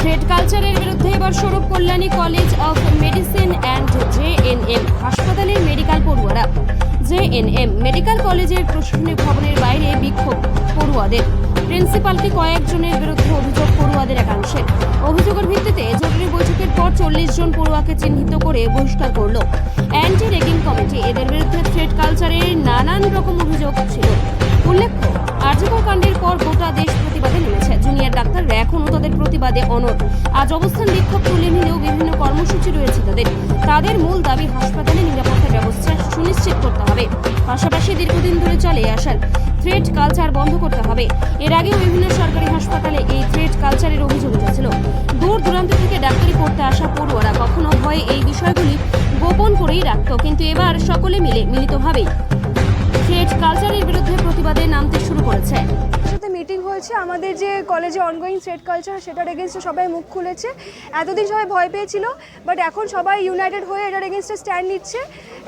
Trade কালচারের বিরুদ্ধে এবার স্বরূপ Kalyani college of medicine and JNM হাসপাতালের মেডিকেল পড়ুয়ারা। জেএনএম মেডিকেল কলেজের প্রশাসনিক ভবনের বাইরে বিক্ষোভ পড়ুয়াদের। প্রিন্সিপালকে কয়েকজনের বিরুদ্ধে অভিযোগ পড়ুয়াদের একাংশের অভিযোগের ভিত্তিতে জরুরি বৈঠকের পর চল্লিশ জন পড়ুয়াকে চিহ্নিত করে বহিষ্কার করল। অ্যান্টি রেগিং কমিটি এদের বিরুদ্ধে ট্রেড কালচারের নানান রকম অভিযোগ ছিল। উল্লেখ্য, আর্যকর কাণ্ডের পর গোটা দেশ প্রতিবাদে নেমেছে। জুনিয়র ডাক্তাররা এখনও তাদের প্রতিবাদে অনড়। আজ অবস্থান বিক্ষোভ তুলে নিলেও বিভিন্ন কর্মসূচি রয়েছে তাদের। তাদের মূল দাবি, হাসপাতালে নিরাপত্তা ব্যবস্থা সুনিশ্চিত করতে হবে। পাশাপাশি দীর্ঘদিন ধরে চলে আসার থ্রেড কালচার বন্ধ করতে হবে। এর আগেও বিভিন্ন সরকারি হাসপাতালে এই থ্রেড কালচারের অভিযোগ উঠেছিল। দূর দূরান্ত থেকে ডাক্তারি পড়তে আসা পড়ুয়ারা কখনো ভয়ে এই বিষয়গুলি গোপন করেই রাখত। কিন্তু এবার সকলে মিলে মিলিতভাবেই থ্রেড কালচারের বিরুদ্ধে প্রতিবাদে নামতে শুরু করেছে। মিটিং হয়েছে। আমাদের যে কলেজে অনগোয়িং স্টেট কালচার সেটার এগেনস্টে সবাই মুখ খুলেছে। এতদিন সবাই ভয় পেয়েছিল বাট এখন সবাই ইউনাইটেড হয়ে এটার এগেনস্টে স্ট্যান্ড নিচ্ছে।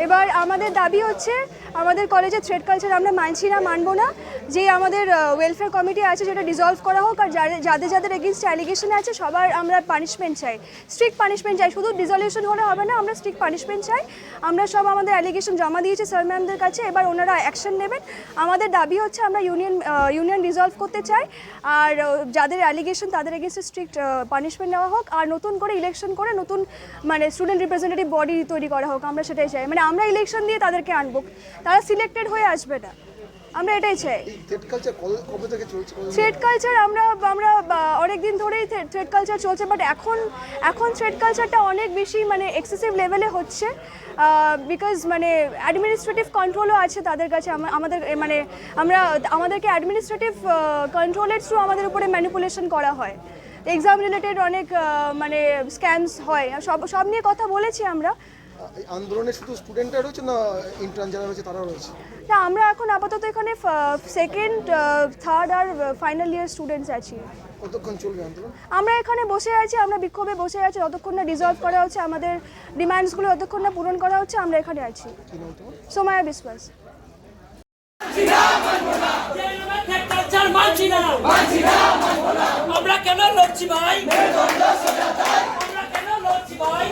এবার আমাদের দাবি হচ্ছে, আমাদের কলেজে থ্রেড কালচার আমরা মানছি না, মানবো না। যে আমাদের ওয়েলফেয়ার কমিটি আছে সেটা ডিসলভ করা হোক আর যাদের যাদের এগেনস্ট অ্যালিগেশন আছে, সবার আমরা পানিশমেন্ট চাই। স্ট্রিক্ট পানিশমেন্ট চাই। শুধু ডিসলিউশন হলে হবে না, আমরা স্ট্রিক্ট পানিশমেন্ট চাই। আমরা সব আমাদের অ্যালিগেশন জমা দিয়েছি স্যার ম্যামদের কাছে, এবার ওনারা অ্যাকশন নেবেন। আমাদের দাবি হচ্ছে আমরা ইউনিয়ন ইউনিয়ন রিজলভ করতে চাই। আর যাদের অ্যালিগেশন তাদের এগেনস্টে স্ট্রিক্ট পানিশমেন্ট নেওয়া হোক। আর নতুন করে ইলেকশন করে নতুন মানে স্টুডেন্ট রিপ্রেজেন্টেটিভ বডি তৈরি করা হোক, আমরা সেটাই চাই। মানে আমরা ইলেকশন দিয়ে তাদেরকে আনব। তারা সিলেক্টেড হয়ে আসবে না। আমরা এটাই চাই। থ্রেড কালচার আমরা আমরা অনেক দিন ধরেই থ্রেড কালচার চলছে বাট এখন এখন থ্রেড কালচারটা অনেক বেশি মানে এক্সেসিভ লেভেলে হচ্ছে। বিকজ মানে অ্যাডমিনিস্ট্রেটিভ কন্ট্রোলও আছে তাদের কাছে। আমাদের মানে আমরা আমাদেরকে অ্যাডমিনিস্ট্রেটিভ কন্ট্রোলের থ্রু আমাদের উপরে ম্যানিপুলেশন করা হয়। এক্সাম রিলেটেড অনেক মানে স্ক্যামস হয়। সব সব নিয়ে কথা বলেছি আমরা। এই আন্দোলনে শুধু স্টুডেন্টরা রয়েছে না ইন্টার্ন যারা রয়েছে তারাও রয়েছে? না আমরা এখন আপাতত এখানে সেকেন্ড থার্ড আর ফাইনাল ইয়ার স্টুডেন্টস আছি। কতক্ষণ চলবে আন্দোলন? আমরা এখানে বসে আছি আমরা বিক্ষোভে বসে আছি যতক্ষণ না রিজলভ করা হচ্ছে আমাদের ডিমান্ডসগুলো যতক্ষণ না পূরণ করা হচ্ছে আমরা এখানে আছি। সোমায়া বিশ্বাস। আমরা কেন লড়ছি ভাই? আমরা কেন লড়ছি ভাই?